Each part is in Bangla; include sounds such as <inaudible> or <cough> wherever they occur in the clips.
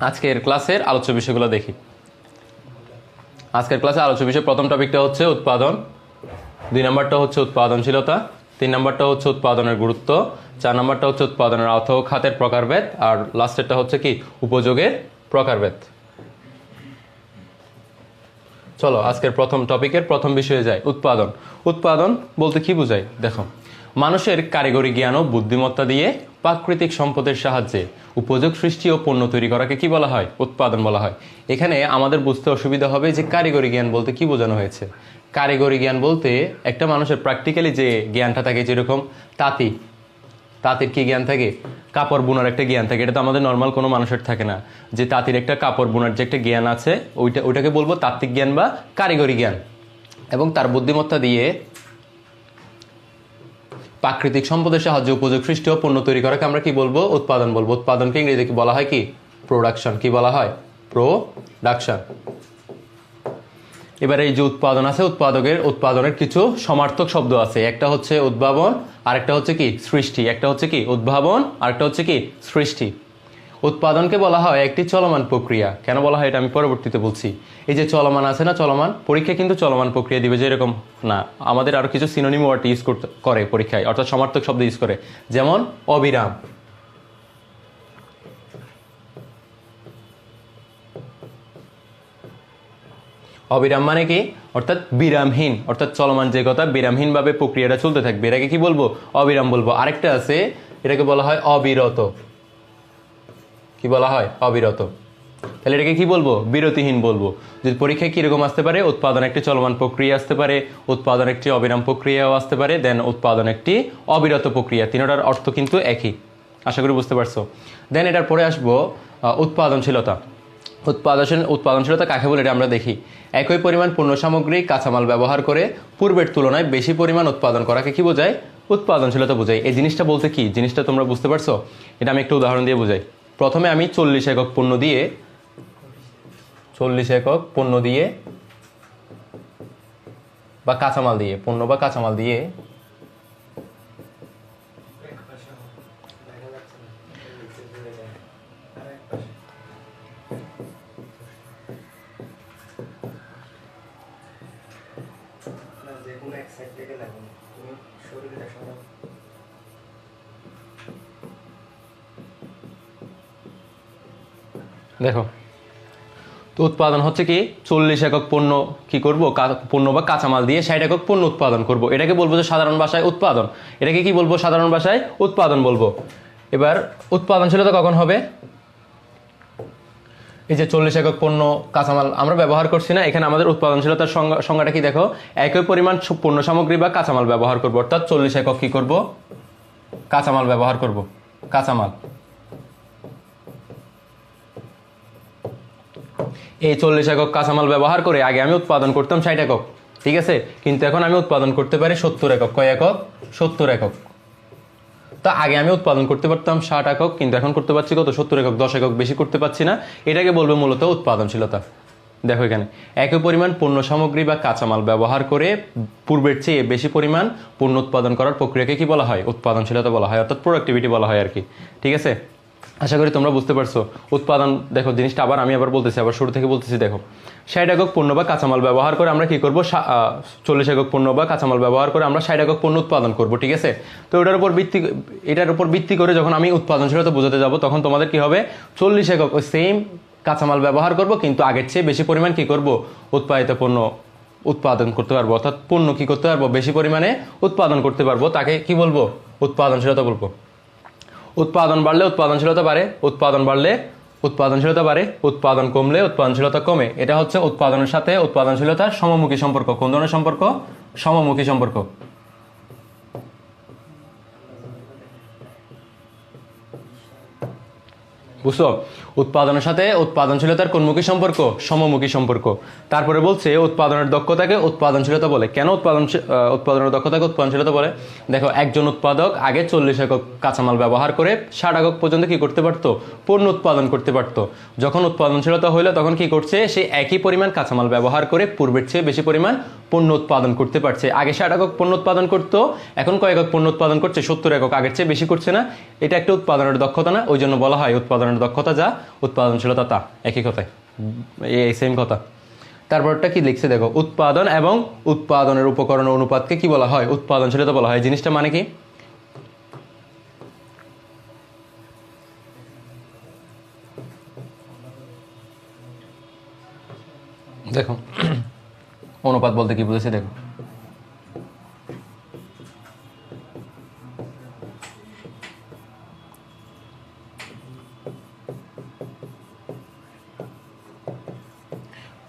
আজকের ক্লাসের আলোচ্য বিষয়গুলো দেখি। আজকের ক্লাসে আলোচ্য বিষয় প্রথম টপিকটা হচ্ছে উৎপাদন। দুই নম্বরটা হচ্ছে উৎপাদনশীলতা। তিন নম্বরটা হচ্ছে উৎপাদনের গুরুত্ব। চার নম্বরটা হচ্ছে উৎপাদনের অর্থ খাতের প্রকারভেদ। আর লাস্টেরটা হচ্ছে কি? উপযোগের প্রকারভেদ। চলো, আজকের প্রথম টপিকের প্রথম বিষয়ে যাই। উৎপাদন। উৎপাদন বলতে কি বোঝায়? দেখো। মানুষের কারিগরি জ্ঞান ও বুদ্ধিমত্তা দিয়ে প্রাকৃতিক সম্পদের সাহায্যে উপযোগ সৃষ্টি ও পণ্য তৈরি করাকে কি বলা হয়? উৎপাদন বলা হয়। এখানে আমাদের বুঝতে অসুবিধা হবে যে কারিগরি জ্ঞান বলতে কি বোঝানো হয়েছে? কারিগরি জ্ঞান বলতে একটা মানুষের প্র্যাকটিক্যালি যে জ্ঞানটা থাকে যেরকম তাঁতি। তাঁতির কি জ্ঞান থাকে? কাপড় বোনার একটা জ্ঞান থাকে। এটা তো আমাদের নর্মাল কোনো মানুষের থাকে না। যে তাঁতির একটা কাপড় বোনার যে একটা জ্ঞান আছে, ওইটা, ওইটাকে বলব তাত্ত্বিক জ্ঞান বা কারিগরি জ্ঞান। এবং তার বুদ্ধিমত্তা দিয়ে প্রাকৃতিক সম্পদের সাহায্যে উপযোগ সৃষ্টি পণ্য তৈরি করাকে আমরা কি বলব? উৎপাদন বলব। উৎপাদনকে ইংরেজিতে কি বলা হয় কি? প্রোডাকশন কি বলা হয়? প্রোডাকশন এবার এই যে উৎপাদন আছে, উৎপাদকের, উৎপাদনের কিছু সমার্থক শব্দ আছে। একটা হচ্ছে উদ্ভাবন আর একটা হচ্ছে কি? সৃষ্টি। একটা হচ্ছে কি? উদ্ভাবন, আরেকটা হচ্ছে কি? সৃষ্টি। উৎপাদনকে বলা হয় একটি চলমান প্রক্রিয়া। কেন বলা হয় এটা আমি পরবর্তীতে বলছি। এই যে চলমান আছে না চলমান, পরীক্ষা কিন্তু চলমান প্রক্রিয়া দিবে যে এরকম না। আমাদের আরও কিছু সিনোনিম ওয়ার্ড ইউজ করতে, করে পরীক্ষায়, অর্থাৎ সমার্থক শব্দ ইউজ করে। যেমন অবিরাম। অবিরাম মানে কি? অর্থাৎ বিরামহীন, অর্থাৎ চলমান যে কথা, বিরামহীনভাবে প্রক্রিয়াটা চলতে থাকবে। এটাকে কি বলব? অবিরাম বলব। আরেকটা আছে, এটাকে বলা হয় অবিরত। কি বলা হয়? অবিরত। তাহলে এটাকে কি বলব? বিরতিহীন বলব। যদি পরীক্ষায় কীরকম আসতে পারে? উৎপাদন একটি চলমান প্রক্রিয়া আসতে পারে। উৎপাদন একটি অবিরাম প্রক্রিয়াও আসতে পারে। দেন উৎপাদন একটি অবিরত প্রক্রিয়া। তিনটার অর্থ কিন্তু একই। আশা করি বুঝতে পারছ? দেন এটার পরে আসব উৎপাদনশীলতা। উৎপাদন উৎপাদনশীলতা কাকে বলে এটা আমরা দেখি। একই পরিমাণ পণ্য সামগ্রী, কাঁচামাল ব্যবহার করে পূর্বের তুলনায় বেশি পরিমাণ উৎপাদন করাকে কি বোঝায়? উৎপাদনশীলতা বোঝায়। এই জিনিসটা বলতে কি? জিনিসটা তোমরা বুঝতে পারছ? এটা আমি একটু উদাহরণ দিয়ে বোঝাই। প্রথমে আমি চল্লিশ একক পণ্য দিয়ে, চল্লিশ একক পণ্য দিয়ে বা কাঁচামাল দিয়ে, পণ্য বা কাঁচামাল দিয়ে যে কোনো এক সাইড থেকে তুমি শরীরটা সরাও দেখো। তো উৎপাদন হচ্ছে কি? চল্লিশ একক পণ্য কি করব? পণ্য বা কাঁচামাল দিয়ে ষাট একক পণ্য উৎপাদন করব। এটাকে বলব যে সাধারণ ভাষায় উৎপাদন। এটাকে কি বলব? সাধারণ ভাষায় উৎপাদন বলব। এবার উৎপাদনশীলতা কখন হবে? এই যে চল্লিশ একক পণ্য কাঁচামাল আমরা ব্যবহার করছি না। এখানে আমাদের উৎপাদনশীলতার সংজ্ঞা- সংজ্ঞাটা কি দেখো? একই পরিমাণ পণ্য সামগ্রী বা কাঁচামাল ব্যবহার করব। অর্থাৎ চল্লিশ একক কি করব? কাঁচামাল ব্যবহার করব। কাঁচামাল। এই চল্লিশ একক কাঁচামাল ব্যবহার করে আগে আমি উৎপাদন করতাম ষাট একক, ঠিক আছে? কিন্তু এখন আমি উৎপাদন করতে পারি সত্তর একক। কয় একক? সত্তর একক। তা আগে আমি উৎপাদন করতে পারতাম ষাট একক, কিন্তু এখন করতে পারছি কত? সত্তর একক, দশ একক বেশি করতে পারছি না। এটাকে বলব মূলত উৎপাদনশীলতা। দেখো এখানে, একই পরিমাণ পণ্য সামগ্রী বা কাঁচামাল ব্যবহার করে পূর্বের চেয়ে বেশি পরিমাণ পণ্য উৎপাদন করার প্রক্রিয়াকে কি বলা হয়? উৎপাদনশীলতা বলা হয়, অর্থাৎ প্রোডাক্টিভিটি বলা হয় আর কি, ঠিক আছে? আশা করি তোমরা বুঝতে পারছ, উৎপাদন, দেখো, জিনিসটা আবার আমি আবার বলতেছি, আবার শুরু থেকে বলতেছি, দেখো। ষাট একক পণ্য বা কাঁচামাল ব্যবহার করে আমরা কি করব? চল্লিশ একক পণ্য বা কাঁচামাল ব্যবহার করে আমরা ষাট একক পণ্য উৎপাদন করব, ঠিক আছে? তো এটার উপর ভিত্তি, এটার উপর ভিত্তি করে যখন আমি উৎপাদনশীলতা বোঝাতে যাব, তখন তোমাদের কি হবে? চল্লিশ একক সেম কাঁচামাল ব্যবহার করব, কিন্তু আগের চেয়ে বেশি পরিমাণ কি করব? উৎপাদিত পণ্য উৎপাদন করতে পারব, অর্থাৎ পণ্য কি করতে পারব? বেশি পরিমাণে উৎপাদন করতে পারব, তাকে কি বলব? উৎপাদনশীলতা বলব। উৎপাদন বাড়লে উৎপাদনশীলতা বাড়ে, উৎপাদন বাড়লে উৎপাদনশীলতা বাড়ে, উৎপাদন কমলে উৎপাদনশীলতা কমে। এটা হচ্ছে উৎপাদনের সাথে উৎপাদনশীলতার সমমুখী সম্পর্ক। কোন ধরনের সম্পর্ক? সমমুখী সম্পর্ক। বুঝছ? উৎপাদনের সাথে উৎপাদনশীলতার কোনমুখী সম্পর্ক? সমমুখী সম্পর্ক। তারপরে বলছে, উৎপাদনের দক্ষতাকে উৎপাদনশীলতা বলে। কেন উৎপাদন উৎপাদনের দক্ষতাকে উৎপাদনশীলতা বলে? দেখো, একজন উৎপাদক আগে চল্লিশ একক কাঁচামাল ব্যবহার করে ষাট একক পর্যন্ত কি করতে পারতো? পণ্য উৎপাদন করতে পারতো। যখন উৎপাদনশীলতা হইল, তখন কি করছে? সে একই পরিমাণ কাঁচামাল ব্যবহার করে পূর্বের চেয়ে বেশি পরিমাণ পণ্য উৎপাদন করতে পারছে। আগে ষাট একক পণ্য উৎপাদন করতো, এখন কয় একক পণ্য উৎপাদন করছে? সত্তর একক। আগের চেয়ে বেশি করছে না। এটা একটা উৎপাদনের দক্ষতা না? ওই জন্য বলা হয় উৎপাদনের দক্ষতা যা উৎপাদনশীলতা তা একই কথায়। এই সেম কথা। তারপরটা কি লিখছে দেখো, উৎপাদন এবং উৎপাদনের উপকরণের অনুপাতকে কি বলা হয়? উৎপাদনশীলতা বলা হয়। জিনিসটা মানে কি? দেখো, অনুপাত বলতে কি বুঝেছি? দেখো।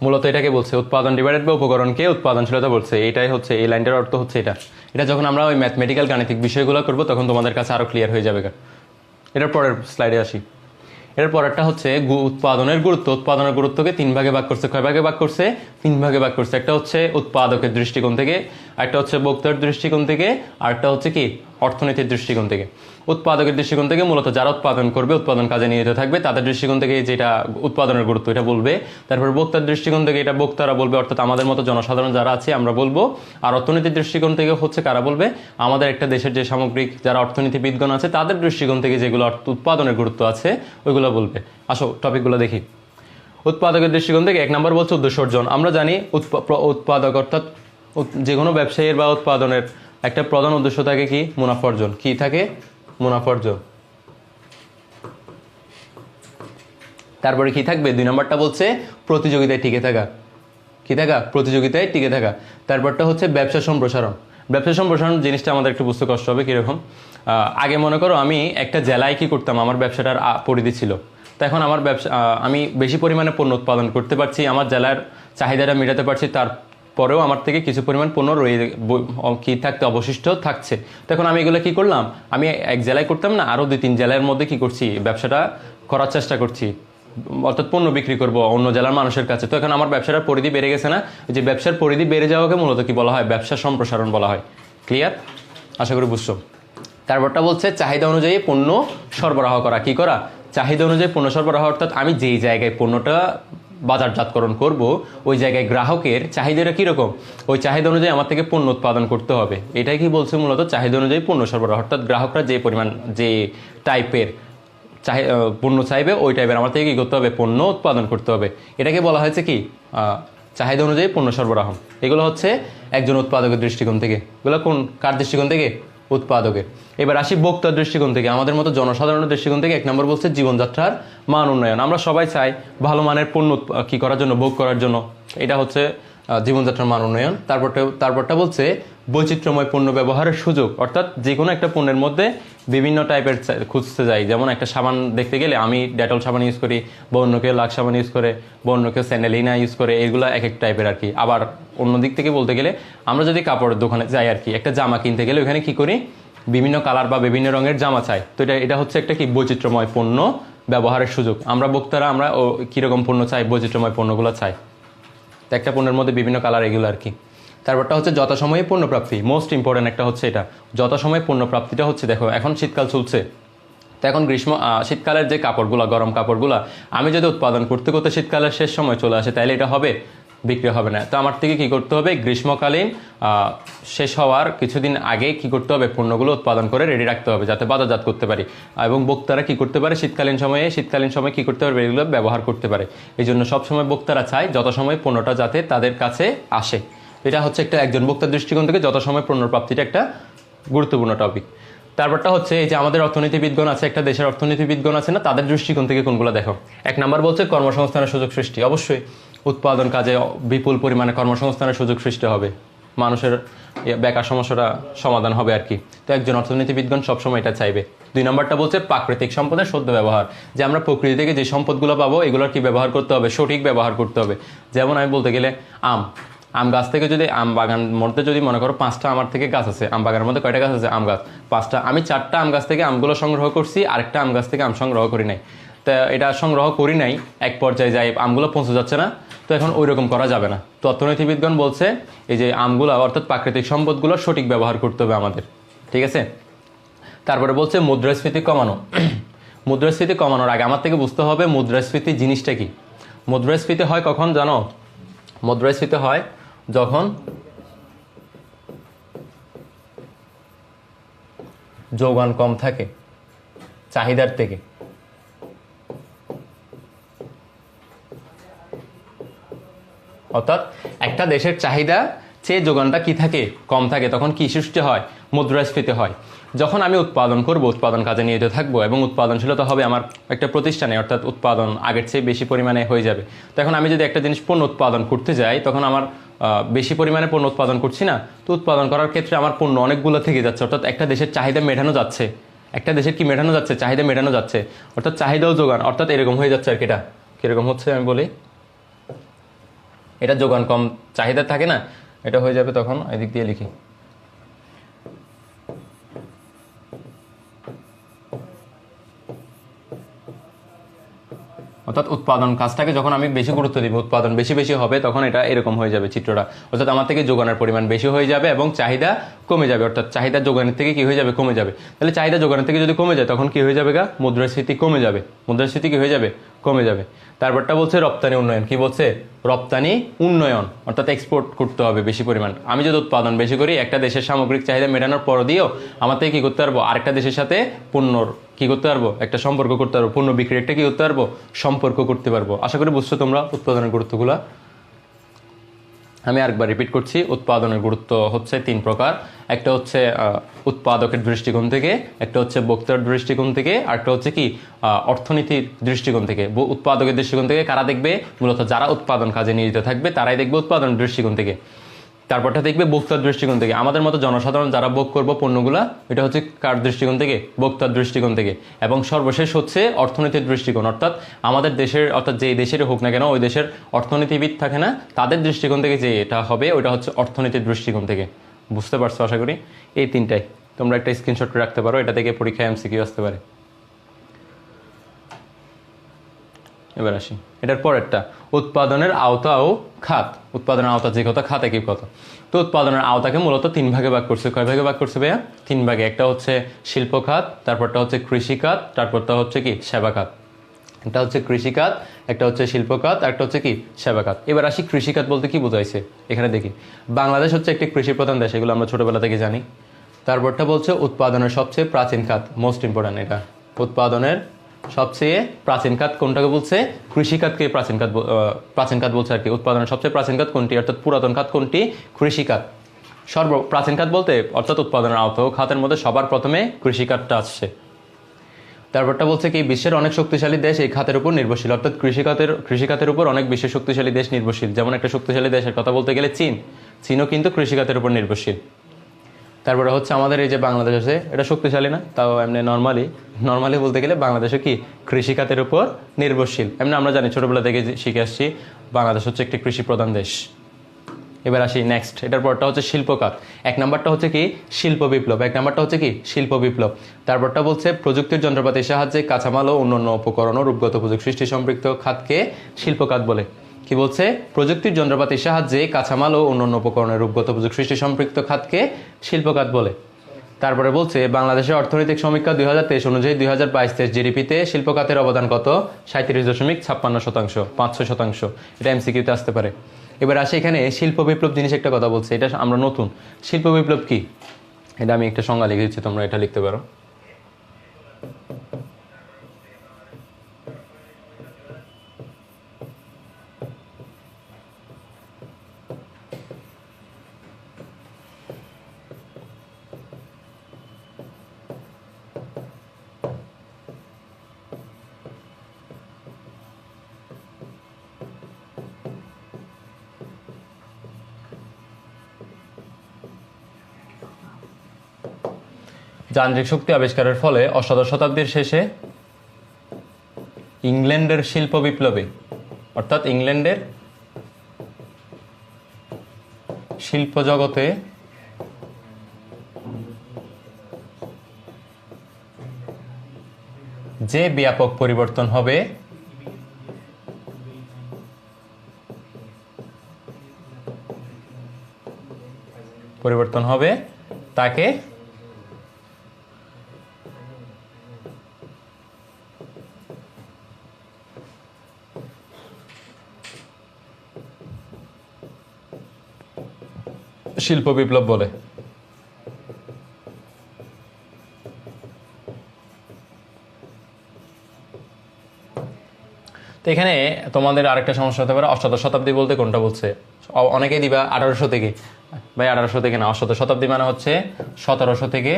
মূলত এটাকে বলছে উৎপাদন ডিভাইডেড বা উপকরণকে উৎপাদনশীলতা বলছে। এটাই হচ্ছে, এই লাইনটার অর্থ হচ্ছে এটা। এটা যখন আমরা ওই ম্যাথমেটিক্যাল গাণিতিক বিষয়গুলো করব, তখন তোমাদের কাছে আরও ক্লিয়ার হয়ে যাবে এটার পরের স্লাইডে আসি। এর পরেরটা হচ্ছে উৎপাদনের গুরুত্ব। উৎপাদনের গুরুত্বকে তিন ভাগে ভাগ করছে। কয় ভাগে ভাগ করছে? তিন ভাগে ভাগ করছে। একটা হচ্ছে উৎপাদকের দৃষ্টিকোণ থেকে একটা হচ্ছে বক্তার দৃষ্টিকোণ থেকে, আরেকটা হচ্ছে কি? অর্থনীতির দৃষ্টিকোণ থেকে। উৎপাদকের দৃষ্টিকোণ থেকে মূলত যারা উৎপাদন করবে, উৎপাদন কাজে নিয়োজিত থাকবে, তাদের দৃষ্টিকোণ থেকে যেটা উৎপাদনের গুরুত্ব, এটা বলবে। তারপর বক্তার দৃষ্টিকোণ থেকে এটা বক্তারা বলবে, অর্থাৎ আমাদের মতো জনসাধারণ যারা আছে, আমরা বলব। আর অর্থনীতির দৃষ্টিকোণ থেকে হচ্ছে কারা বলবে? আমাদের একটা দেশের যে সামগ্রিক যারা অর্থনীতিবিদগণ আছে, তাদের দৃষ্টিকোণ থেকে যেগুলো উৎপাদনের গুরুত্ব আছে, ওইগুলো বলবে। আসো, টপিকগুলো দেখি। উৎপাদকের দৃষ্টিকোণ থেকে এক নম্বর বলছে উদ্দেশ্য অর্জন আমরা জানি উৎপা- উৎপাদক অর্থাৎ যে কোনো ব্যবসায়ীর বা উৎপাদনের একটা প্রধান উদ্দেশ্য থাকে কি? মুনাফা অর্জন কি থাকে? মুনাফা অর্জন তারপরে কি থাকবে? দুই নম্বরটা বলছে প্রতিযোগিতায় টিকে থাকা। কি থাকা? প্রতিযোগিতায় টিকে থাকা। তারপরটা হচ্ছে ব্যবসা সম্প্রসারণ। ব্যবসা সম্প্রসারণ জিনিসটা আমাদের একটু বুঝতে কষ্ট হবে, কীরকম? আগে মনে করো আমি একটা জেলায় কি করতাম, আমার ব্যবসাটার পরিধি ছিল। তো এখন আমার ব্যবসা আমি বেশি পরিমাণে পণ্য উৎপাদন করতে পারছি, আমার জেলার চাহিদাটা মেটাতে পারছি, তার পরেও আমার থেকে কিছু পরিমাণ পণ্য রয়ে কি থাকতে অবশিষ্ট থাকছে। তখন আমি এগুলো কি করলাম? আমি এক জেলায় করতাম না আরও দুই তিন জেলার মধ্যে কি করছি? ব্যবসাটা করার চেষ্টা করছি। অর্থাৎ পণ্য বিক্রি করব অন্য জেলার মানুষের কাছে। তো এখন আমার ব্যবসাটার পরিধি বেড়ে গেছে না? যে ব্যবসার পরিধি বেড়ে যাওয়াকে মূলত কি বলা হয়? ব্যবসা সম্প্রসারণ বলা হয়। ক্লিয়ার আশা করি বুঝছ। তারপরটা বলছে, চাহিদা অনুযায়ী পণ্য সরবরাহ করা। কি করা? চাহিদা অনুযায়ী পণ্য সরবরাহ, অর্থাৎ আমি যেই জায়গায় পণ্যটা বাজারজাতকরণ করব, ওই জায়গায় গ্রাহকের চাহিদাটা কীরকম? ওই চাহিদা অনুযায়ী আমার থেকে পণ্য উৎপাদন করতে হবে। এটাই কি বলছে মূলত? চাহিদা অনুযায়ী পণ্য সরবরাহ। অর্থাৎ গ্রাহকরা যে পরিমাণ, যে টাইপের চাহি পণ্য চাইবে, ওই টাইপের আমার থেকে কী করতে হবে? পণ্য উৎপাদন করতে হবে। এটাকে বলা হয়েছে কি? চাহিদা অনুযায়ী পণ্য সরবরাহ। এগুলো হচ্ছে একজন উৎপাদকের দৃষ্টিকোণ থেকে। এগুলো কোন, কার দৃষ্টিকোণ থেকে? উৎপাদকের। এবার আসি বক্তার দৃষ্টিকোণ থেকে। আমাদের মতো জনসাধারণের দৃষ্টিকোণ থেকে এক নম্বর বলছে জীবনযাত্রার মান উন্নয়ন। আমরা সবাই চাই ভালো মানের পণ্য কি করার জন্য, ভোগ করার জন্য। এটা হচ্ছে জীবনযাত্রার মান উন্নয়ন। তারপরটা তারপরটা বলছে বৈচিত্র্যময় পণ্য ব্যবহারের সুযোগ। অর্থাৎ যে কোনো একটা পণ্যের মধ্যে বিভিন্ন টাইপের খুঁজতে যাই। যেমন একটা সাবান দেখতে গেলে আমি ডেটল সাবান ইউজ করি, বা অন্য কেউ লাক্স সাবান ইউজ করে, বা অন্য কেউ স্যান্ডেলিনা ইউজ করে, এগুলো এক এক টাইপের আর কি। আবার অন্য দিক থেকে বলতে গেলে, আমরা যদি কাপড়ের দোকানে যাই আর কি, একটা জামা কিনতে গেলে ওখানে কি করি? বিভিন্ন কালার বা বিভিন্ন রঙের জামা চাই। তো এটা এটা হচ্ছে একটা কি বৈচিত্র্যময় পণ্য ব্যবহারের সুযোগ। আমরা বক্তারা, আমরা কীরকম পণ্য চাই, বৈচিত্র্যময় পণ্যগুলো চাই। তো একটা পণ্যের মধ্যে বিভিন্ন কালার এগুলো আর কি। তারপরটা হচ্ছে যথাসময়ে পণ্যপ্রাপ্তি। মোস্ট ইম্পর্টেন্ট একটা হচ্ছে এটা। যথাসময়ে পণ্যপ্রাপ্তিটা হচ্ছে, দেখো, এখন শীতকাল চলছে। তো এখন গ্রীষ্ম শীতকালের যে কাপড়গুলো, গরম কাপড়গুলো, আমি যদি উৎপাদন করতে করতে শীতকালের শেষ সময় চলে আসে তাহলে এটা হবে, বিক্রি হবে না। তো আমার থেকে কি করতে হবে? গ্রীষ্মকালীন শেষ হওয়ার কিছুদিন আগে কি করতে হবে? পণ্যগুলো উৎপাদন করে রেডি রাখতে হবে, যাতে বাজারজাত করতে পারি। এবং বক্তারা কি করতে পারে? শীতকালীন সময়ে, শীতকালীন সময় কি করতে পারবে এগুলো ব্যবহার করতে পারে। এই জন্য সবসময় বক্তারা চায় যত সময় পণ্যটা যাতে তাদের কাছে আসে। এটা হচ্ছে একটা একজন বক্তার দৃষ্টিকোণ থেকে যত সময় পণ্য প্রাপ্তিটা একটা গুরুত্বপূর্ণ টপিক তারপরটা হচ্ছে এই যে আমাদের অর্থনীতিবিদগণ আছে, একটা দেশের অর্থনীতিবিদগণ আছে না, তাদের দৃষ্টিকোণ থেকে কোনগুলো দেখো? এক নাম্বার বলছে কর্মসংস্থানের সুযোগ সৃষ্টি। অবশ্যই উৎপাদন কাজে বিপুল পরিমাণে কর্মসংস্থানের সুযোগ সৃষ্টি হবে। মানুষের ইয়ে বেকার সমস্যাটা সমাধান হবে আর কি। তো একজন অর্থনীতিবিদগণ সবসময় এটা চাইবে। দুই নম্বরটা বলছে প্রাকৃতিক সম্পদের সদ্য ব্যবহার। যে আমরা প্রকৃতি থেকে যে সম্পদগুলো পাবো, এগুলোর কি ব্যবহার করতে হবে? সঠিক ব্যবহার করতে হবে। যেমন আমি বলতে গেলে আম। আম গাছ থেকে যদি আম বাগান মধ্যে যদি মনে করো পাঁচটা আমার থেকে গাছ আছে, আম বাগানের মধ্যে কয়টা গাছ আছে? আম গাছ। পাঁচটা। আমি চারটা আম গাছ থেকে আমগুলো সংগ্রহ করছি, আরেকটা আম গাছ থেকে আম সংগ্রহ করি নাই। তা এটা সংগ্রহ করি নাই, এক পর্যায়ে যাই আমগুলো পৌঁছে যাচ্ছে না, তো এখন ওই রকম করা যাবে না। তো অর্থনীতিবিদগণ বলছে, এই যে আমগুলো অর্থাৎ প্রাকৃতিক সম্পদগুলো সঠিক ব্যবহার করতে হবে আমাদের। ঠিক আছে? তারপরে বলছে মুদ্রাস্ফীতি কমানো। <clears throat> মুদ্রাস্ফীতি কমানোর আগে আমার থেকে বুঝতে হবে মুদ্রাস্ফীতি জিনিসটা কি। মুদ্রাস্ফীতি হয় কখন জানো? মুদ্রাস্ফীতি হয় যখন যোগান কম থাকে, চাহিদার থেকে, অর্থাৎ একটা দেশের চাহিদা চেয়ে যোগানটা কি থাকে, কম থাকে, তখন কি সৃষ্টি হয়? মুদ্রাস্ফীতি হয়। যখন আমি উৎপাদন করব, উৎপাদন কাজে নিয়োজিত থাকব এবং উৎপাদনশীলতা হবে আমার একটা প্রতিষ্ঠানে, অর্থাৎ উৎপাদন আগের চেয়ে বেশি পরিমাণে হয়ে যাবে। তখন আমি যদি একটা জিনিস পণ্য উৎপাদন করতে যাই, তখন আমার বেশি পরিমাণে পণ্য উৎপাদন করছি না। তো উৎপাদন করার ক্ষেত্রে আমার পণ্য অনেকগুলো থেকে যাচ্ছে। অর্থাৎ একটা দেশের চাহিদা মেটানো যাচ্ছে। একটা দেশের কি মেটানো যাচ্ছে? চাহিদা মেটানো যাচ্ছে। অর্থাৎ চাহিদাও যোগান। অর্থাৎ এরকম হয়ে যাচ্ছে আর কি এটা। কীরকম হচ্ছে আমি বলি? এটা যোগান কম। চাহিদা থাকে না? এটা হয়ে যাবে তখন। এদিক দিয়ে লিখি। অর্থাৎ উৎপাদন কাজটাকে যখন আমি বেশি গুরুত্ব দিব, উৎপাদন বেশি বেশি হবে, তখন এটা এরকম হয়ে যাবে চিত্রটা। অর্থাৎ আমার থেকে যোগানের পরিমাণ বেশি হয়ে যাবে এবং চাহিদা কমে যাবে। অর্থাৎ চাহিদা যোগানের থেকে কি হয়ে যাবে? কমে যাবে। তাহলে চাহিদা যোগানের থেকে যদি কমে যায়, তখন কি হয়ে যাবে গা? মুদ্রাস্ফীতি কমে যাবে। মুদ্রাস্ফীতি কি হয়ে যাবে? কমে যাবে। তারপরটা বলছে রপ্তানি উন্নয়ন। কি বলছে? রপ্তানি উন্নয়ন। অর্থাৎ এক্সপোর্ট করতে হবে বেশি পরিমাণ। আমি যদি উৎপাদন বেশি করি, একটা দেশের সামগ্রিক চাহিদা মেটানোর পর দিয়েও আমার থেকে কি করতে পারব? আরেকটা দেশের সাথে পণ্যর কি করতে পারব? একটা সম্পর্ক করতে পারব। পণ্য বিক্রি একটা কি করতে পারব? সম্পর্ক করতে পারব। আশা করি বুঝছ তোমরা উৎপাদনের গুরুত্বগুলো। আমি আরেকবার রিপিট করছি, উৎপাদনের গুরুত্ব হচ্ছে তিন প্রকার। একটা হচ্ছে উৎপাদকের দৃষ্টিকোণ থেকে, একটা হচ্ছে বক্তার দৃষ্টিকোণ থেকে, আর একটা হচ্ছে কি অর্থনীতির দৃষ্টিকোণ থেকে। উৎপাদকের দৃষ্টিকোণ থেকে কারা দেখবে? মূলত যারা উৎপাদন কাজে নিয়োজিত থাকবে, তারাই দেখবে উৎপাদনের দৃষ্টিকোণ থেকে। তারপরটা দেখবে বক্তার দৃষ্টিকোণ থেকে। আমাদের মতো জনসাধারণ যারা ভোগ করব পণ্যগুলা, এটা হচ্ছে কার দৃষ্টিকোণ থেকে? বক্তার দৃষ্টিকোণ থেকে। এবং সর্বশেষ হচ্ছে অর্থনীতির দৃষ্টিকোণ। অর্থাৎ আমাদের দেশের, অর্থাৎ যেই দেশের হোক না কেন, ওই দেশের অর্থনীতিবিদ থাকে না, তাদের দৃষ্টিকোণ থেকে যে এটা হবে ওইটা হচ্ছে অর্থনীতির দৃষ্টিকোণ থেকে। বুঝতে পারছ আশা করি? এই তিনটাই। তোমরা একটা স্ক্রিনশট রাখতে পারো, এটা থেকে পরীক্ষায় এমসি এমসিকিউ আসতে পারে। এবার আসি। এটার পরেরটা, উৎপাদনের আওতা ও খাত। উৎপাদনের আওতা যে কথা, খাত একই কথা। তো উৎপাদনের আওতাকে মূলত তিন ভাগে ভাগ করছে। কয় ভাগে ভাগ করছে ভাইয়া? তিন ভাগে। একটা হচ্ছে শিল্প খাত, তারপরটা হচ্ছে কৃষি খাত, তারপরটা হচ্ছে কি? সেবা খাত। একটা হচ্ছে কৃষি খাত, একটা হচ্ছে শিল্প খাত, আর একটা হচ্ছে কি? সেবা খাত। এবার আসি কৃষি খাত বলতে কি বোঝাইছে? এখানে দেখি। বাংলাদেশ হচ্ছে একটি কৃষি প্রধান দেশ, এগুলো আমরা ছোটবেলা থেকে জানি। তারপরটা বলছে উৎপাদনের সবচেয়ে প্রাচীন খাত মোস্ট ইম্পর্ট্যান্ট এটা। উৎপাদনের সবচেয়ে প্রাচীন খাত কোনটাকে বলছে? কৃষিখাতকে প্রাচীন খাত প্রাচীন খাত বলছে আর কি। উৎপাদনের সবচেয়ে প্রাচীন খাত কোনটি? অর্থাৎ পুরাতন খাত কোনটি? কৃষিখাত সর্ব প্রাচীন খাত বলতে অর্থাৎ উৎপাদনের আওতা। খাতের মধ্যে সবার প্রথমে কৃষিখাতটা আসছে। তারপরটা বলছে কি, বিশ্বের অনেক শক্তিশালী দেশ এই খাতের উপর নির্ভরশীল। অর্থাৎ কৃষিখাতের কৃষিখাতের উপর অনেক বিশ্বের শক্তিশালী দেশ নির্ভরশীল। যেমন একটা শক্তিশালী দেশের কথা বলতে গেলে চীন। চীনও কিন্তু কৃষিখাতের উপর নির্ভরশীল। তারপরে হচ্ছে আমাদের এই যে বাংলাদেশ আছে, এটা শক্তিশালী না? তাও এমনি নর্মালি নর্মালি বলতে গেলে বাংলাদেশে কি কৃষিখাতের উপর নির্ভরশীল। এমনি আমরা জানি ছোটবেলা থেকে শিখে আসছি, বাংলাদেশ হচ্ছে একটি কৃষি প্রধান দেশ। এবার আসি নেক্সট এটার পরটা হচ্ছে শিল্পখাত। এক নাম্বারটা হচ্ছে কি? শিল্প বিপ্লব। এক নাম্বারটা হচ্ছে কি? শিল্প বিপ্লব। তারপরটা বলছে প্রযুক্তির যন্ত্রপাতির সাহায্যে কাঁচামাল ও অন্যান্য উপকরণ ও রূপগত প্রযুক্তি সৃষ্টি সম্পৃক্ত খাতকে শিল্পখাত বলে। কি বলছে? প্রযুক্তির যন্ত্রপাতির সাহায্যে কাঁচামাল ও অন্যান্য উপকরণের রূপগত প্রযুক্তি সৃষ্টি সম্পৃক্ত খাতকে শিল্পখাত বলে। তারপরে বলছে, বাংলাদেশের অর্থনৈতিক সমীক্ষা দুই হাজার তেইশ অনুযায়ী দুই হাজার বাইশ তেইশ জিডিপিতে শিল্প খাতের অবদান কত? সাঁত্রিশ দশমিক ছাপ্পান্ন শতাংশ পাঁচশো শতাংশ। এটা এমসিকিউতে আসতে পারে। এবার আসে এখানে, শিল্প বিপ্লব জিনিস একটা কথা বলছে, এটা আমরা নতুন। শিল্প বিপ্লব কি? এটা আমি একটা সংজ্ঞা লিখে দিচ্ছি, তোমরা এটা লিখতে পারো। যান্ত্রিক শক্তি আবিষ্কারের ফলে অষ্টাদশ শতাব্দীর শেষে ইংল্যান্ডের শিল্প বিপ্লবে, অর্থাৎ ইংল্যান্ডের শিল্প জগতে যে ব্যাপক পরিবর্তন হবে পরিবর্তন হবে তাকে শিল্প বিপ্লব বলে। তো এখানে তোমাদের আরেকটা সমস্যা হতে পারে, অষ্টাদশ শতাব্দী বলতে কোনটা বলছে? অনেকেই দিবা আঠারোশো থেকে। ভাই, আঠারোশো থেকে না, অষ্টাদশ শতাব্দী মানে হচ্ছে সতেরোশো থেকে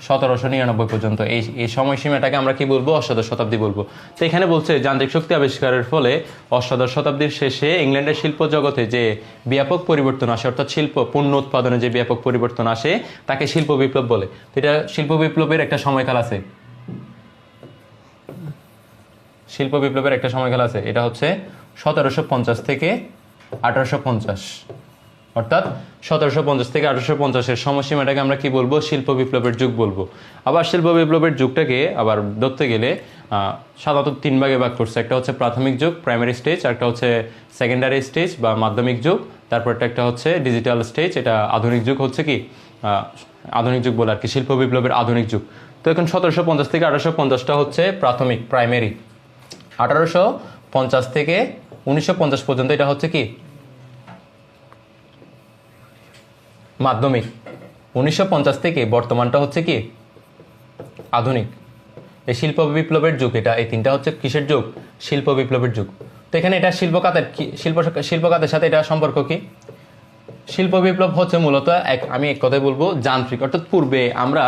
সতেরোশো নিরানব্বই পর্যন্ত। এই এই সময়সীমাটাকে আমরা কি বলব? অষ্টাদশ শতাব্দী বলব। তো এখানে বলছে, যান্ত্রিক শক্তি আবিষ্কারের ফলে অষ্টাদশ শতাব্দীর শেষে ইংল্যান্ডের শিল্প জগতে যে ব্যাপক পরিবর্তন আসে, অর্থাৎ শিল্প, পণ্য উৎপাদনে যে ব্যাপক পরিবর্তন আসে, তাকে শিল্প বিপ্লব বলে। তো এটা শিল্প বিপ্লবের একটা সময়কাল আছে। শিল্প বিপ্লবের একটা সময়কাল আছে। এটা হচ্ছে সতেরোশো পঞ্চাশ থেকে আঠারোশো পঞ্চাশ। অর্থাৎ সতেরোশো পঞ্চাশ থেকে আঠারোশো পঞ্চাশের সময়সীমাটাকে আমরা কি বলব? শিল্প বিপ্লবের যুগ বলব। আবার শিল্প বিপ্লবের যুগটাকে আবার ধরতে গেলে সাধারণত তিন ভাগে ভাগ করছে। একটা হচ্ছে প্রাথমিক যুগ প্রাইমারি স্টেজ একটা হচ্ছে সেকেন্ডারি স্টেজ বা মাধ্যমিক যুগ। তারপরটা একটা হচ্ছে ডিজিটাল স্টেজ এটা আধুনিক যুগ হচ্ছে কি? আধুনিক যুগ বলে আর কি, শিল্প বিপ্লবের আধুনিক যুগ। তো এখন সতেরোশো পঞ্চাশ থেকে আঠারোশো পঞ্চাশটা হচ্ছে প্রাথমিক প্রাইমারি আঠারোশো পঞ্চাশ থেকে উনিশশো পঞ্চাশ পর্যন্ত এটা হচ্ছে কি? মাধ্যমিক। উনিশশো পঞ্চাশ থেকে বর্তমানটা হচ্ছে কি? আধুনিক। এই শিল্প বিপ্লবের যুগ, এটা এই তিনটা হচ্ছে কিসের যুগ? শিল্প বিপ্লবের যুগ। তো এখানে এটা শিল্প খাতের শিল্প শিল্প খাতের সাথে এটা সম্পর্ক কি? শিল্প বিপ্লব হচ্ছে মূলত এক, আমি এক কথায় বলব, যান্ত্রিক। অর্থাৎ পূর্বে আমরা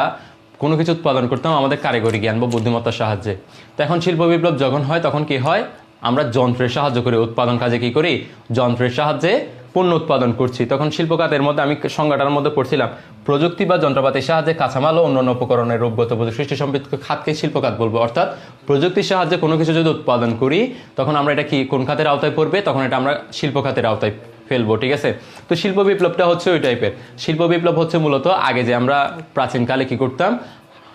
কোনো কিছু উৎপাদন করতাম আমাদের কারিগরি জ্ঞান বা বুদ্ধিমত্তার সাহায্যে। তো এখন শিল্প বিপ্লব যখন হয়, তখন কি হয়? আমরা যন্ত্রের সাহায্য করে উৎপাদন কাজে কি করি? যন্ত্রের সাহায্যে পণ্য উৎপাদন করছি। তখন শিল্প খাতের মধ্যে আমি সংজ্ঞাটার মধ্যে পড়ছিলাম, প্রযুক্তি বা যন্ত্রপাতির সাহায্যে কাঁচামাল ও অন্যান্য উপকরণের রূপগত সৃষ্টি সম্পর্কিত খাতকে শিল্প খাত বলব। অর্থাৎ প্রযুক্তির সাহায্যে কোনো কিছু যদি উৎপাদন করি, তখন আমরা এটা কি, কোন খাতের আওতায় পড়বে? তখন এটা আমরা শিল্প খাতের আওতায় ফেলব, ঠিক আছে? তো শিল্প বিপ্লবটা হচ্ছে ওই টাইপের শিল্প বিপ্লব হচ্ছে মূলত আগে যে আমরা প্রাচীনকালে কি করতাম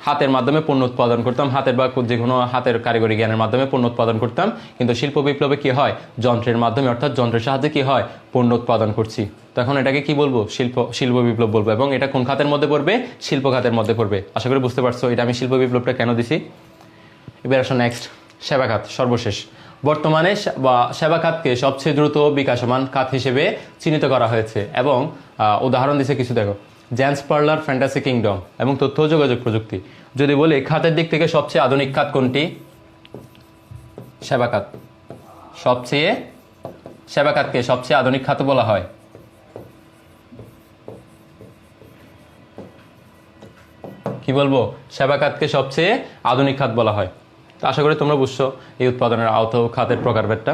হাতের মাধ্যমে পণ্য উৎপাদন করতাম, হাতের বা যে কোনো হাতের কারিগরি জ্ঞানের মাধ্যমে পণ্য উৎপাদন করতাম। কিন্তু শিল্প বিপ্লবে কি হয়? যন্ত্রের মাধ্যমে, অর্থাৎ যন্ত্রের সাহায্যে কি হয়? পণ্য উৎপাদন করছি। তখন এটাকে কি বলব? শিল্প শিল্প বিপ্লব বলব। এবং এটা কোন খাতের মধ্যে পড়বে? শিল্প খাতের মধ্যে পড়বে। আশা করি বুঝতে পারছ, এটা আমি শিল্প বিপ্লবটা কেন দিছি? এবার আসো নেক্সট সেবা খাত, সর্বশেষ। বর্তমানে বা সেবা খাতকে সবচেয়ে দ্রুত বিকাশমান খাত হিসেবে চিহ্নিত করা হয়েছে। এবং উদাহরণ দিছে কিছু দেখো। জ্যান্স পার্লার ফ্যান্টাসি কিংডম এবং তথ্য যোগাযোগ প্রযুক্তি। যদি বলি খাতের দিক থেকে সবচেয়ে আধুনিক খাত কোনটি? সেবা খাত। সবচেয়ে সেবা খাতকে সবচেয়ে আধুনিক খাত বলা হয়। কি বলব? সেবা খাতকে সবচেয়ে আধুনিক খাত বলা হয়। আশা করি তোমরা বুঝছ এই উৎপাদনের আওত খাতের প্রকারভেদটা।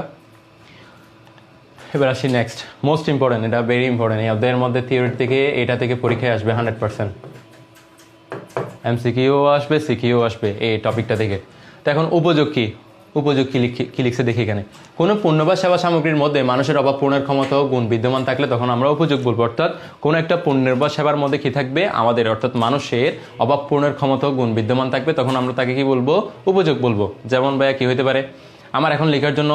এবার আসি নেক্সট মোস্ট ইম্পর্টেন্ট এটা ভেরি ইম্পর্টেন্ট এদের মধ্যে থিওরি থেকে, এটা থেকে পরীক্ষায় আসবে হান্ড্রেড পার্সেন্ট এমসিকিউ আসবে সিকিউ আসবে এই টপিকটা থেকে। তো এখন উপযোগ কি? উপযোগ কি লিখি, কি লিখছে দেখি এখানে। কোনো পণ্য বা সেবা সামগ্রীর মধ্যে মানুষের অভাব পূরণের ক্ষমতা ও গুণ বিদ্যমান থাকলে তখন আমরা উপযোগ বলব। অর্থাৎ কোনো একটা পণ্যের বা সেবার মধ্যে কী থাকবে? আমাদের, অর্থাৎ মানুষের অভাব পূরণের ক্ষমতা ও গুণ বিদ্যমান থাকবে। তখন আমরা তাকে কি বলব? উপযোগ বলব। যেমন ভাইয়া কী হতে পারে? আমার এখন লেখার জন্য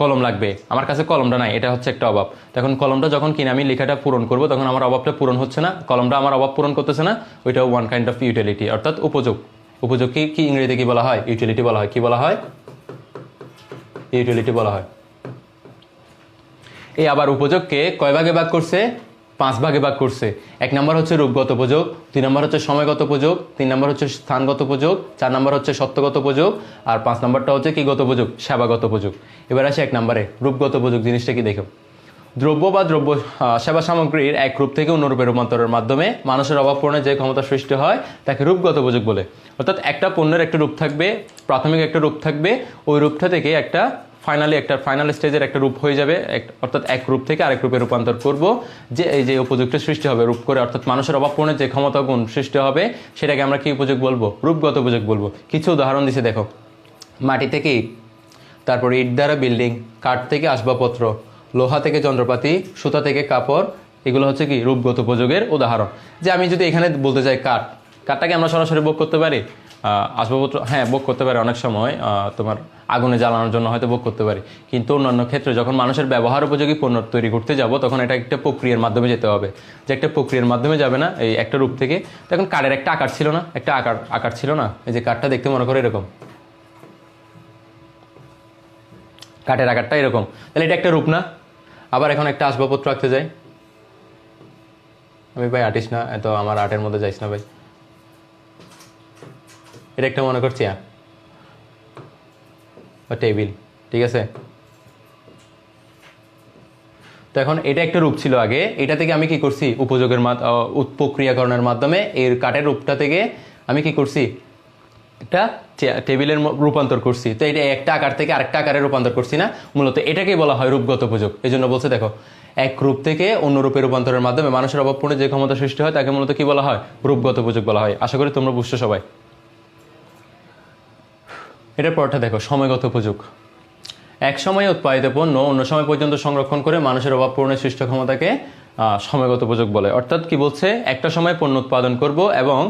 কলম লাগবে। আমার কাছে কলমটা নাই, এটা হচ্ছে একটা অভাব। তখন কলমটা যখন কিনে আমি লেখাটা পূরণ করব, তখন আমার অভাবটা পূরণ হচ্ছে না, কলমটা আমার অভাব পূরণ করতেছে না, ওইটা ওয়ান কাইন্ড অফ ইউটিলিটি অর্থাৎ উপযোগ। উপযোগ কি কি ইংরেজিতে কি বলা হয়? ইউটিলিটি বলা হয়। কি বলা হয়? ইউটিলিটি বলা হয়। এই আবার উপযোগকে কয় ভাগে ভাগ করছে? পাঁচ ভাগে ভাগ করছে। এক নম্বর হচ্ছে রূপগত উপযোগ দুই নম্বর হচ্ছে সময়গত উপযোগ তিন নম্বর হচ্ছে স্থানগত উপযোগ চার নম্বর হচ্ছে সত্যগত উপযোগ আর পাঁচ নম্বরটা হচ্ছে কি গত উপযোগ সেবাগত উপযোগ এবার আসে এক নম্বরে, রূপগত উপযোগ জিনিসটা কি দেখো? দ্রব্য বা দ্রব্য সেবা সামগ্রীর এক রূপ থেকে অন্য রূপে রূপান্তরের মাধ্যমে মানুষের অভাব পূরণে যে ক্ষমতা সৃষ্টি হয়, তাকে রূপগত উপযোগ বলে। অর্থাৎ একটা পণ্যের একটা রূপ থাকবে, প্রাথমিক একটা রূপ থাকবে, ওই রূপটা থেকে একটা ফাইনালি একটা ফাইনাল স্টেজের একটা রূপ হয়ে যাবে অর্থাৎ এক রূপ থেকে আরেক রূপে রূপান্তর করব, যে এই যে উপযুক্ত সৃষ্টি হবে, রূপ করে, অর্থাৎ মানুষের অভাব পূরণের যে ক্ষমতা গুণ সৃষ্টি হবে, সেটাকে আমরা কি উপযোগ বলব? রূপগত উপযোগ বলব। কিছু উদাহরণ দিছে, দেখো। মাটি থেকে তারপর ইট দ্বারা বিল্ডিং, কাঠ থেকে আসবাবপত্র, লোহা থেকে যন্ত্রপাতি, সুতা থেকে কাপড়, এগুলো হচ্ছে কি? রূপগত উপযোগের উদাহরণ। যে আমি যদি এখানে বলতে চাই কাঠ, কাঠটাকে আমরা সরাসরি ভোগ করতে পারি? আসবাবপত্র হ্যাঁ ভোগ করতে পারি অনেক সময় তোমার আগুনে জ্বালানোর জন্য হয়তো ভোগ করতে পারি। কিন্তু অন্যান্য ক্ষেত্রে যখন মানুষের ব্যবহার উপযোগী পণ্য তৈরি করতে যাব, তখন এটা একটা প্রক্রিয়ার মাধ্যমে যেতে হবে। যে একটা প্রক্রিয়ার মাধ্যমে যাবে না, এই একটা রূপ থেকে। তখন কাঠের একটা আকার ছিল না, একটা আকার আকার ছিল না। এই যে কাঠটা দেখতে মনে করো এরকম। কাঠের আকারটা এরকম। তাহলে এটা একটা রূপ না? আবার এখন একটা আসবাবপত্র রাখতে যাই। আমি ভাই আর্টিস্ট না, এত আমার আর্টের মধ্যে যাইস না ভাই। এটা একটা মনে করছি বা টেবিল ঠিক আছে? তো এখন এটা একটা রূপ ছিল আগে। এটা থেকে আমি কি করছি? উপযোগের প্রক্রিয়াকরণের মাধ্যমে এর কাঠের রূপটা থেকে আমি কি করছি? একটা টেবিলের রূপান্তর করছি। তো এটা একটা আকার থেকে আরেকটা আকারে রূপান্তর করছি না। মূলত এটাকেই বলা হয় রূপগত উপযোগ। এই জন্য বলছে, দেখো, এক রূপ থেকে অন্য রূপে রূপান্তরের মাধ্যমে মানুষের অভাবপূর্ণ যে ক্ষমতা সৃষ্টি হয়, তাকে মূলত কি বলা হয়? রূপগত উপযোগ বলা হয়। আশা করি তোমরা বুঝছ সবাই। এটার পরটা দেখো, সময়গত উপযোগ। এক সময়ে উৎপাদিত পণ্য অন্য সময় পর্যন্ত সংরক্ষণ করে মানুষের অভাব পূরণের সৃষ্ট ক্ষমতাকে সময়গত উপযোগ বলে। অর্থাৎ কি বলছে? একটা সময় পণ্য উৎপাদন করব এবং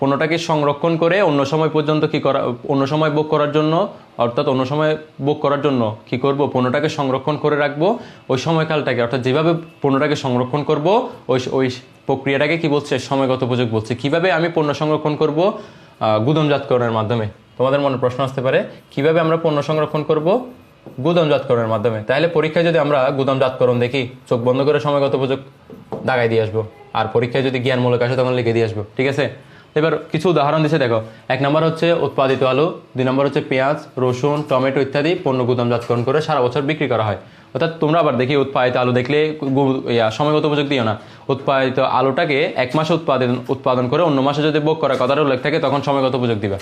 পণ্যটাকে সংরক্ষণ করে অন্য সময় পর্যন্ত কি করা, অন্য সময় ভোগ করার জন্য, অর্থাৎ অন্য সময় ভোগ করার জন্য কি করব? পণ্যটাকে সংরক্ষণ করে রাখব। ওই সময়কালটাকে, অর্থাৎ যেভাবে পণ্যটাকে সংরক্ষণ করব, ওই ওই প্রক্রিয়াটাকে কি বলছে? সময়গত উপযোগ বলছে। কীভাবে আমি পণ্য সংরক্ষণ করব? গুদমজাতকরণের মাধ্যমে। তোমাদের মনে প্রশ্ন আসতে পারে, কীভাবে আমরা পণ্য সংরক্ষণ করব? গুদামজাতকরণের মাধ্যমে। তাহলে পরীক্ষায় যদি আমরা গুদামজাতকরণ দেখি, চোখ বন্ধ করে সময়গত উপযোগ দাগাই দিয়ে আসব। আর পরীক্ষায় যদি জ্ঞানমূলক আসে, তখন লিখে দিয়ে আসব। ঠিক আছে? এবার কিছু উদাহরণ দিচ্ছে দেখো। এক নম্বর হচ্ছে উৎপাদিত আলু, দুই নম্বর হচ্ছে পেঁয়াজ, রসুন, টমেটো ইত্যাদি পণ্য গুদামজাতকরণ করে সারা বছর বিক্রি করা হয়। অর্থাৎ তোমরা আবার দেখি উৎপাদিত আলু দেখলে সময়গত উপযোগ দিও না। উৎপাদিত আলুটাকে এক মাসে উৎপাদন উৎপাদন করে অন্য মাসে যদি ভোগ করার কথাটা উল্লেখ থাকে, তখন সময়গত উপযোগ দিবা।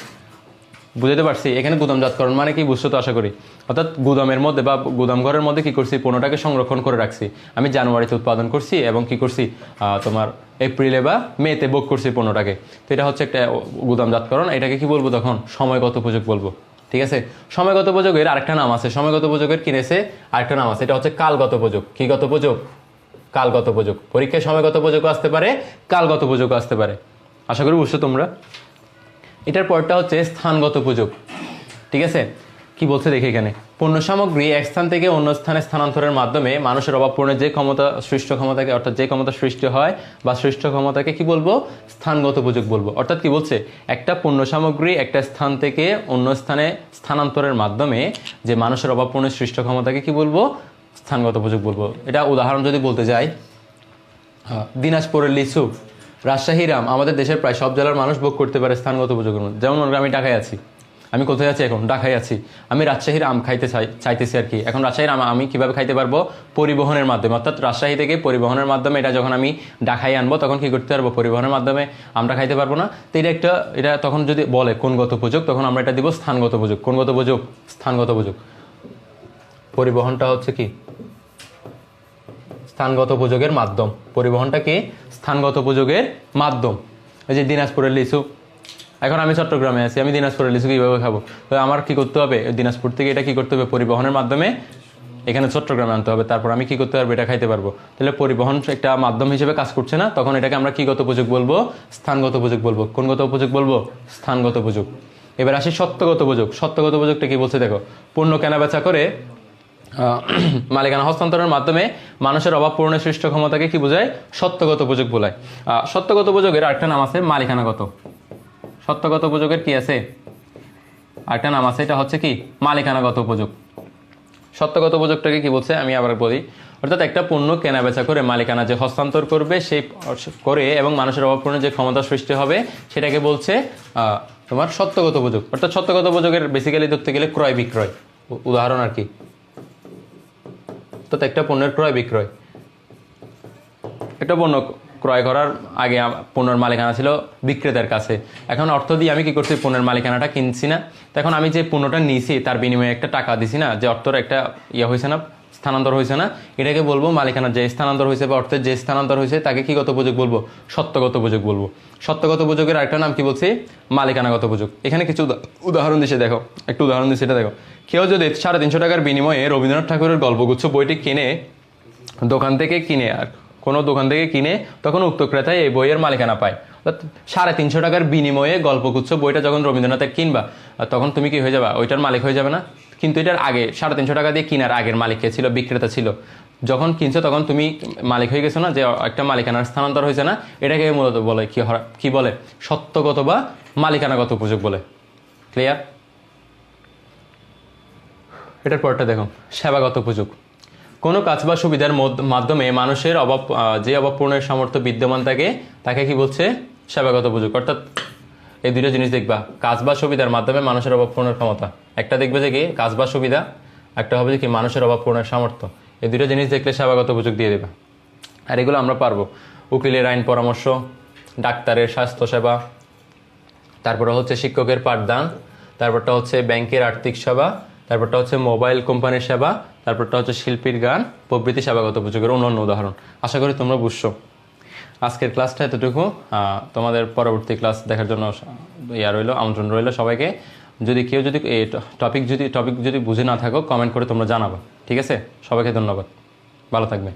বুঝতে পারছি, এখানে গুদামজাতকরণ মানে কি বুঝছ তো আশা করি? অর্থাৎ গুদামের মধ্যে বা গুদাম ঘরের মধ্যে কি করছি? পণ্যটাকে সংরক্ষণ করে রাখছি। আমি জানুয়ারিতে উৎপাদন করছি এবং কি করছি? তোমার এপ্রিলে বা মেতে বুক করছি পণ্যটাকে। তো এটা হচ্ছে একটা গুদামজাতকরণ এটাকে কি বলব তখন? সময়গত উপযোগ বলব। ঠিক আছে? সময়গত উপযোগের আরেকটা নাম আছে। সময়গত উপযোগের কিনেছে আরেকটা নাম আছে। এটা হচ্ছে কালগত উপযোগ। কি গত উপযোগ? কালগত উপযোগ। পরীক্ষায় সময়গত উপযোগও আসতে পারে, কালগত উপযোগও আসতে পারে। আশা করি বুঝছ তোমরা? এটার পরটা হচ্ছে স্থানগত উপযোগ ঠিক আছে? কি বলছে দেখি এখানে। পণ্য সামগ্রী এক স্থান থেকে অন্য স্থানে স্থানান্তরের মাধ্যমে মানুষের অভাব পূরণের যে ক্ষমতা, সৃষ্ট ক্ষমতাকে, অর্থাৎ যে ক্ষমতা সৃষ্টি হয় বা সৃষ্ট ক্ষমতাকে কি বলব? স্থানগত উপযোগ বলব। অর্থাৎ কি বলছে? একটা পণ্য সামগ্রী একটা স্থান থেকে অন্য স্থানে স্থানান্তরের মাধ্যমে যে মানুষের অভাব পূরণের সৃষ্ট ক্ষমতাকে কি বলব? স্থানগত উপযোগ বলব। এটা উদাহরণ যদি বলতে যাই দিনাজপুরের লিচু। রাজশাহীর আম আমাদের দেশের প্রায় সব জেলার মানুষ ভোগ করতে পারে স্থানগত উপযোগের মধ্যে। যেমন মনে আমি ঢাকায় আছি। আমি কোথায় আছি এখন? ঢাকায় আছি। আমি রাজশাহীর আম খাইতে চাই, চাইতেছি আর কি। এখন রাজশাহীর আম আমি কীভাবে খাইতে পারব? পরিবহনের মাধ্যমে। অর্থাৎ রাজশাহী থেকে পরিবহনের মাধ্যমে এটা যখন আমি ঢাকায় আনব, তখন কি করতে পারব? পরিবহনের মাধ্যমে আমরা খাইতে পারব না। তো এটা একটা, এটা তখন যদি বলে কোনগত উপযোগ তখন আমরা এটা দিব স্থানগত উপযোগ কোনগত উপযোগ স্থানগত উপযোগ পরিবহনটা হচ্ছে কি? স্থানগত উপযোগের মাধ্যম। পরিবহনটা কি? স্থানগত উপযোগের মাধ্যম। এই যে দিনাজপুরের লিচু। এখন আমি চট্টগ্রামে আছি, আমি দিনাজপুরের লিচু কীভাবে খাব? তো আমার কি করতে হবে? দিনাজপুর থেকে এটা কি করতে হবে? পরিবহনের মাধ্যমে এখানে চট্টগ্রামে আনতে হবে। তারপর আমি কি করতে পারব? এটা খাইতে পারব। তাহলে পরিবহন একটা মাধ্যম হিসেবে কাজ করছে না? তখন এটাকে আমরা কি গত উপযোগ বলব? স্থানগত উপযোগ বলব। কোনগত উপযোগ বলব? স্থানগত উপযোগ। এবার আসি সত্যগত উপযোগ। সত্যগত উপযোগটা কি বলছে দেখো? পণ্য কেনা বেচা করে <clears throat> মালিকানা হস্তান্তরের মাধ্যমে মানুষের অভাব পূরণের সৃষ্ট ক্ষমতাকে কি বোঝায়? সত্যগত উপযোগ আহ, সত্যগত উপযোগের আরেকটা নাম আছে মালিকানাগত। সত্যগত উপযোগের কি আছে? আরেকটা নাম আছে এটা হচ্ছে কি? মালিকানাগত উপযোগ সত্যগত উপযোগটাকে কি বলছে? আমি আবার বলি। অর্থাৎ একটা পণ্য কেনা বেচা করে মালিকানা যে হস্তান্তর করবে সেই করে এবং মানুষের অভাব পূরণের যে ক্ষমতা সৃষ্টি হবে সেটাকে বলছে তোমার সত্যগত উপযোগ অর্থাৎ সত্যগত উপযোগের বেসিক্যালি ধরতে গেলে ক্রয় বিক্রয় উদাহরণ আর কি। অর্থাৎ একটা পণ্যের ক্রয়, বিক্রয়। একটা পণ্য ক্রয় করার আগে পণ্যের মালিকানা ছিল বিক্রেতার কাছে। এখন অর্থ দিয়ে আমি কি করছি? পণ্যের মালিকানাটা কিনছি না। তো এখন আমি যে পণ্যটা নিয়েছি তার বিনিময়ে একটা টাকা দিছি না, যে অর্থর একটা ইয়ে হয়েছে না স্থানান্তর হয়েছে না? এটাকে বলব মালিকানার যে স্থানান্তর হয়েছে বা অর্থের যে স্থানান্তর হয়েছে, তাকে কি গত উপযোগ বলব? সত্যগত উপযোগ বলব। সত্যগত উপযোগের আরেকটা নাম কি বলছি? মালিকানাগত উপযোগ। এখানে কিছু উদা- উদাহরণ দিছে, দেখো। একটু উদাহরণ দিচ্ছে এটা, দেখো। কেউ যদি সাড়ে তিনশো টাকার বিনিময়ে রবীন্দ্রনাথ ঠাকুরের গল্পগুচ্ছ বইটি কিনে দোকান থেকে কিনে, আর কোনো দোকান থেকে কিনে, তখন উক্ত ক্রেতায় এই বইয়ের মালিকানা পায়। সাড়ে তিনশো টাকার বিনিময়ে গল্পগুচ্ছ বইটা যখন রবীন্দ্রনাথের কিনবা, তখন তুমি কি হয়ে যাবা? ওইটার মালিক হয়ে যাবে না? কিন্তু এটার আগে সাড়ে তিনশো টাকা দিয়ে কিনার আগের মালিক ছিল, বিক্রেতা ছিল। যখন কিনছো তখন তুমি মালিক হয়ে গেছো না যে একটা মালিকানার স্থানান্তর হয়েছে না, এটাকে মূলত বলে কি কি বলে? সত্যগত বা মালিকানাগত উপযোগ বলে। ক্লিয়ার এটার পরটা দেখো, সেবাগত উপযোগ। কোনো কাজ বা সুবিধার মাধ্যমে মানুষের অভাব যে অভাব পূরণের সামর্থ্য বিদ্যমান থাকে, তাকে কি বলছে? সেবাগত উপযোগ। অর্থাৎ এই দুটো জিনিস দেখবা। কাজ বা সুবিধার মাধ্যমে মানুষের অভাব পূরণের ক্ষমতা। একটা দেখবে যে কি কাজ বা সুবিধা, একটা হবে যে কি, মানুষের অভাব পূরণের সামর্থ্য। এই দুটো জিনিস দেখলে সেবাগত উপযোগ দিয়ে দেবে। আর এগুলো আমরা পারব। উকিলের আইন পরামর্শ, ডাক্তারের স্বাস্থ্যসেবা, তারপরে হচ্ছে শিক্ষকের পাঠদান, তারপরটা হচ্ছে ব্যাংকের আর্থিক সেবা, তারপরটা হচ্ছে মোবাইল কোম্পানির সেবা, তারপরটা হচ্ছে শিল্পীর গান, প্রভৃতি সেবাগত উপযোগের অন্যান্য উদাহরণ। আশা করি তোমরা বুঝছ। আজকের ক্লাসটা এতটুকু। তোমাদের পরবর্তী ক্লাস দেখার জন্য ইয়া রইল, আমন্ত্রণ রইল সবাইকে। যদি কেউ যদি এই টপিক যদি টপিক যদি বুঝে না থাকো কমেন্ট করে তোমরা জানাব। ঠিক আছে? সবাইকে ধন্যবাদ। ভালো থাকবে